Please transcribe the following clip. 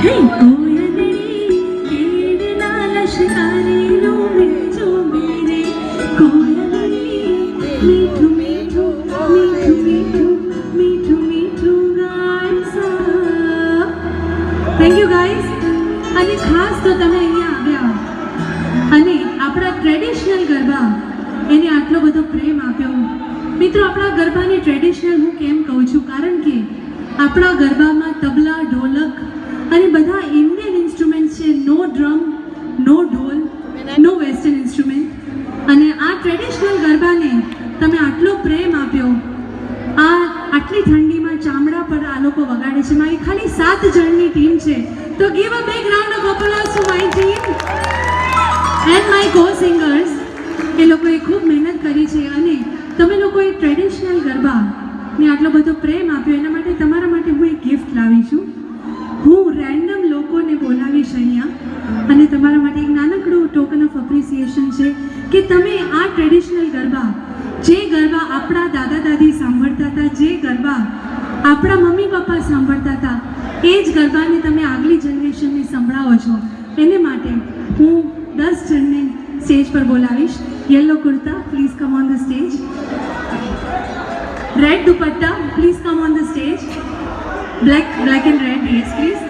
Thank you guys અને ખાસ તો તમે અહીંયા આવ્યા અને આપણા ટ્રેડિશનલ ગરબા, એને આટલો બધો પ્રેમ આપ્યો. મિત્રો, આપણા ગરબાને ટ્રેડિશનલ હું કેમ કહું છું? કારણ કે આપણા ગરબામાં તબલા, ઢોલક ટ્રેડિશનલ ગરબાને તમે આટલો પ્રેમ આપ્યો. આ આટલી ઠંડીમાં ચામડા પર આ લોકો વગાડે છે. મારી ખાલી સાત જણની ટીમ છે. તો give a big round of applause to my team and my co singers એ લોકોએ ખૂબ મહેનત કરી છે અને તમે લોકોએ ટ્રેડિશનલ ગરબા ને આટલો બધો પ્રેમ આપ્યો. એના માટે તમારા માટે હું એક ગિફ્ટ લાવી છું. હું રેન્ડમ લોકોને બોલાવીશ અહીંયા. અને તમારા માટે એક નાનકડું ટોકન ઓફ એપ્રિસિએશન છે કે તમે જે ગરબા આપણા દાદા દાદી સાંભળતા હતા, જે ગરબા આપણા મમ્મી પપ્પા સાંભળતા હતા, એ જ ગરબાને તમે આગલી જનરેશનને સંભળાવો છો. એને માટે હું દસ જણને સ્ટેજ પર બોલાવીશ. Yellow kurta please come on the stage red dupatta please come on the stage black black and red yes please